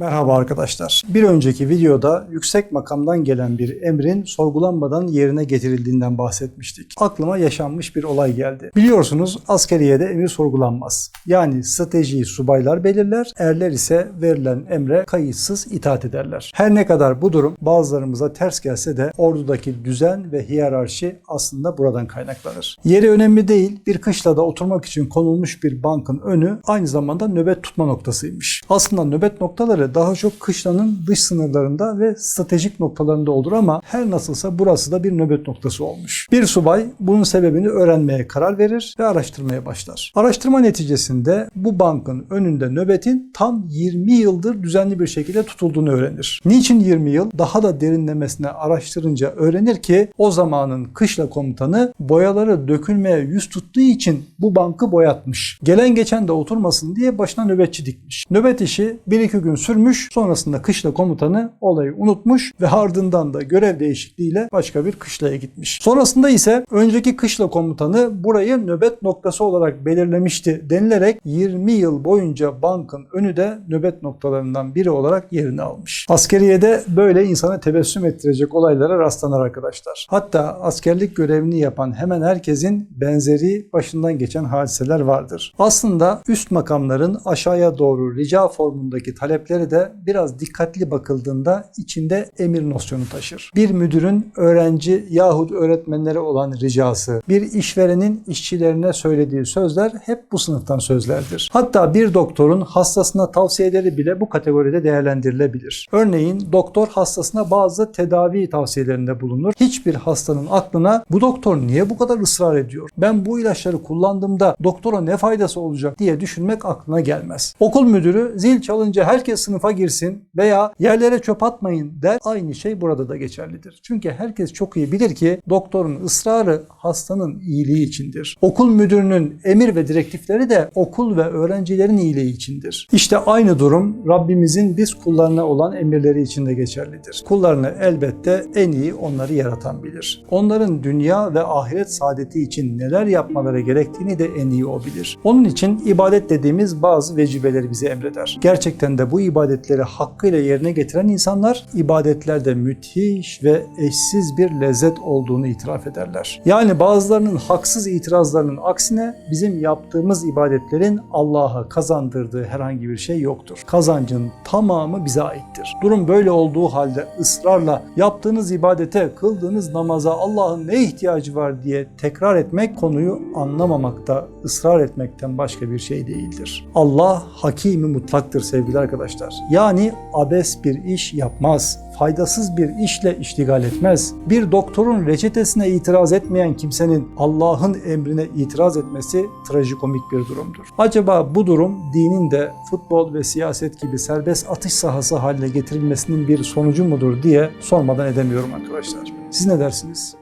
Merhaba arkadaşlar. Bir önceki videoda yüksek makamdan gelen bir emrin sorgulanmadan yerine getirildiğinden bahsetmiştik. Aklıma yaşanmış bir olay geldi. Biliyorsunuz askeriyede emir sorgulanmaz. Yani stratejiyi subaylar belirler, erler ise verilen emre kayıtsız itaat ederler. Her ne kadar bu durum bazılarımıza ters gelse de ordudaki düzen ve hiyerarşi aslında buradan kaynaklanır. Yeri önemli değil, bir kışlada oturmak için konulmuş bir bankın önü aynı zamanda nöbet tutma noktasıymış. Aslında nöbet noktaları daha çok kışlanın dış sınırlarında ve stratejik noktalarında olur ama her nasılsa burası da bir nöbet noktası olmuş. Bir subay bunun sebebini öğrenmeye karar verir ve araştırmaya başlar. Araştırma neticesinde bu bankın önünde nöbetin tam 20 yıldır düzenli bir şekilde tutulduğunu öğrenir. Niçin 20 yıl? Daha da derinlemesine araştırınca öğrenir ki o zamanın kışla komutanı boyaları dökülmeye yüz tuttuğu için bu bankı boyatmış. Gelen geçen de oturmasın diye başına nöbetçi dikmiş. Nöbet işi 1-2 gün sürmüş. Sonrasında kışla komutanı olayı unutmuş ve ardından da görev değişikliğiyle başka bir kışlaya gitmiş. Sonrasında ise önceki kışla komutanı burayı nöbet noktası olarak belirlemişti denilerek 20 yıl boyunca bankın önü de nöbet noktalarından biri olarak yerini almış. Askeriyede böyle insana tebessüm ettirecek olaylara rastlanır arkadaşlar. Hatta askerlik görevini yapan hemen herkesin benzeri başından geçen hadiseler vardır. Aslında üst makamların aşağıya doğru rica formundaki talepleri de biraz dikkatli bakıldığında içinde emir nosyonu taşır. Bir müdürün öğrenci yahut öğretmenlere olan ricası, bir işverenin işçilerine söylediği sözler hep bu sınıftan sözlerdir. Hatta bir doktorun hastasına tavsiyeleri bile bu kategoride değerlendirilebilir. Örneğin doktor hastasına bazı tedavi tavsiyelerinde bulunur. Hiçbir hastanın aklına bu doktor niye bu kadar ısrar ediyor? Ben bu ilaçları kullandığımda doktora ne faydası olacak diye düşünmek aklına gelmez. Okul müdürü zil çalınca herkes sınıfa girsin veya yerlere çöp atmayın der. Aynı şey burada da geçerlidir. Çünkü herkes çok iyi bilir ki doktorun ısrarı hastanın iyiliği içindir. Okul müdürünün emir ve direktifleri de okul ve öğrencilerin iyiliği içindir. İşte aynı durum Rabbimizin biz kullarına olan emirleri için de geçerlidir. Kullarını elbette en iyi onları yaratan bilir. Onların dünya ve ahiret saadeti için neler yapmaları gerektiğini de en iyi o bilir. Onun için ibadet dediğimiz bazı vecibeleri bize emreder. Gerçekten de bu ibadetleri hakkıyla yerine getiren insanlar ibadetlerde müthiş ve eşsiz bir lezzet olduğunu itiraf ederler. Yani bazılarının haksız itirazlarının aksine bizim yaptığımız ibadetlerin Allah'a kazandırdığı herhangi bir şey yoktur. Kazancın tamamı bize aittir. Durum böyle olduğu halde ısrarla yaptığınız ibadete, kıldığınız namaza Allah'ın ne ihtiyacı var diye tekrar etmek konuyu anlamamakta, ısrar etmekten başka bir şey değildir. Allah hakimi mutlaktır sevgili arkadaşlar. Yani abes bir iş yapmaz faydasız bir işle iştigal etmez. Bir doktorun reçetesine itiraz etmeyen kimsenin Allah'ın emrine itiraz etmesi trajikomik bir durumdur. Acaba bu durum dinin de futbol ve siyaset gibi serbest atış sahası haline getirilmesinin bir sonucu mudur diye sormadan edemiyorum arkadaşlar. Siz ne dersiniz?